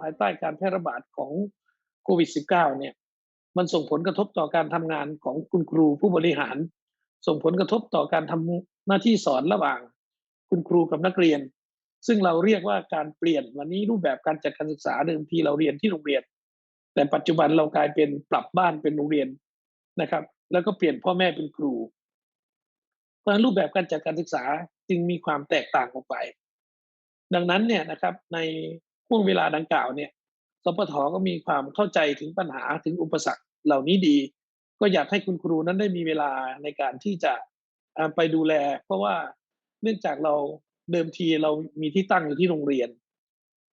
ภายใต้การแพร่ระบาดของโควิด -19 เนี่ยมันส่งผลกระทบต่อการทำงานของคุณครูผู้บริหาร ส่งผลกระทบต่อการทำหน้าที่สอนระหว่าง คุณครูกับนักเรียน ซึ่งเราเรียกว่าการเปลี่ยนวันนี้รูปแบบการจัดการศึกษาเดิมทีเราเรียนที่โรงเรียน แต่ปัจจุบันเรากลายเป็นปรับบ้านเป็นโรงเรียนนะครับ แล้วก็เปลี่ยนพ่อแม่เป็นครู เพราะฉะนั้นรูปแบบการจัดการศึกษาจึงมีความแตกต่างออกไป ดังนั้นเนี่ยนะครับใน ห่วงเวลาดังกล่าวเนี่ยสปทก็มีความเข้าใจถึงปัญหาถึงอุปสรรคเหล่านี้ดี ก็อยากให้คุณครูนั้นได้มีเวลาในการที่จะไปดูแล เพราะว่าเนื่องจากเราเดิมทีเรามีที่ตั้งอยู่ที่โรงเรียน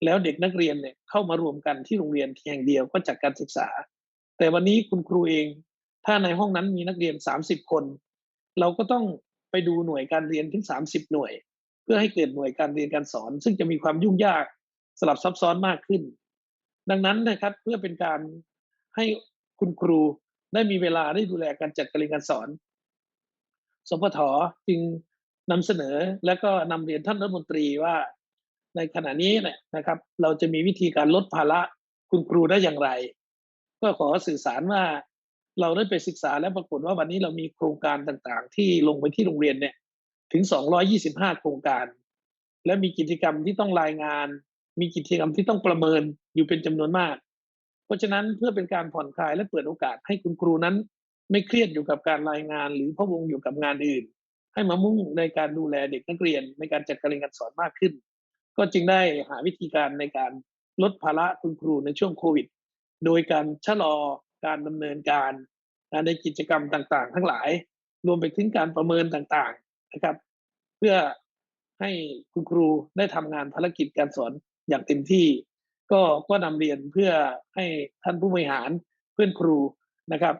แล้วเด็กนักเรียนเนี่ยเข้ามารวมกันที่โรงเรียนแห่งเดียวก็จัดการศึกษา แต่วันนี้คุณครูเอง ถ้าในห้องนั้นมีนักเรียน 30 คน เราก็ต้องไปดูหน่วยการเรียนถึง 30 หน่วย เพื่อให้เกิดหน่วยการเรียนการสอน ซึ่งจะมีความยุ่งยาก สลับซับซ้อนมากขึ้น ดังนั้นนะครับเพื่อเป็นการให้คุณครูได้มีเวลาได้ดูแลการจัดการเรียนการสอนสปทจึงนำเสนอและก็นำเรียนท่านรัฐมนตรีว่าในขณะนี้เนี่ยนะครับ เราจะมีวิธีการลดภาระคุณครูได้อย่างไร ก็ขอสื่อสารว่าเราได้ไปศึกษาและปรากฏว่าวันนี้เรามีโครงการต่างๆ ที่ลงไปที่โรงเรียนเนี่ยถึง 225 โครงการ และมีกิจกรรมที่ต้องรายงาน มีกิจกรรมที่ต้องประเมินอยู่เป็นจำนวนมาก เพราะฉะนั้นเพื่อเป็นการผ่อนคลายและเปิดโอกาสให้คุณครูนั้น ไม่เครียดอยู่กับการรายงาน หรือพะวงอยู่กับงานอื่น ให้มามุ่งในการดูแลเด็กนักเรียน ในการจัดการเรียนการสอนมากขึ้น ก็จึงได้หาวิธีการในการลดภาระคุณครูในช่วงโควิด โดยการชะลอการดำเนินการในกิจกรรมต่างๆ ทั้งหลาย รวมไปถึงการประเมินต่างๆนะครับ เพื่อให้คุณครูได้ทำงานภารกิจการสอน อย่างเต็มที่ก็ก็นำเรียนเพื่อให้ท่านผู้บริหารเพื่อนครูนะครับ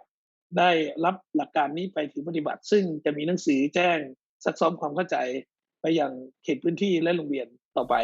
ได้รับหลักการนี้ไปถึงปฏิบัติ ซึ่งจะมีหนังสือแจ้งซักซ้อมความเข้าใจไปยังเขตพื้นที่และโรงเรียนต่อไป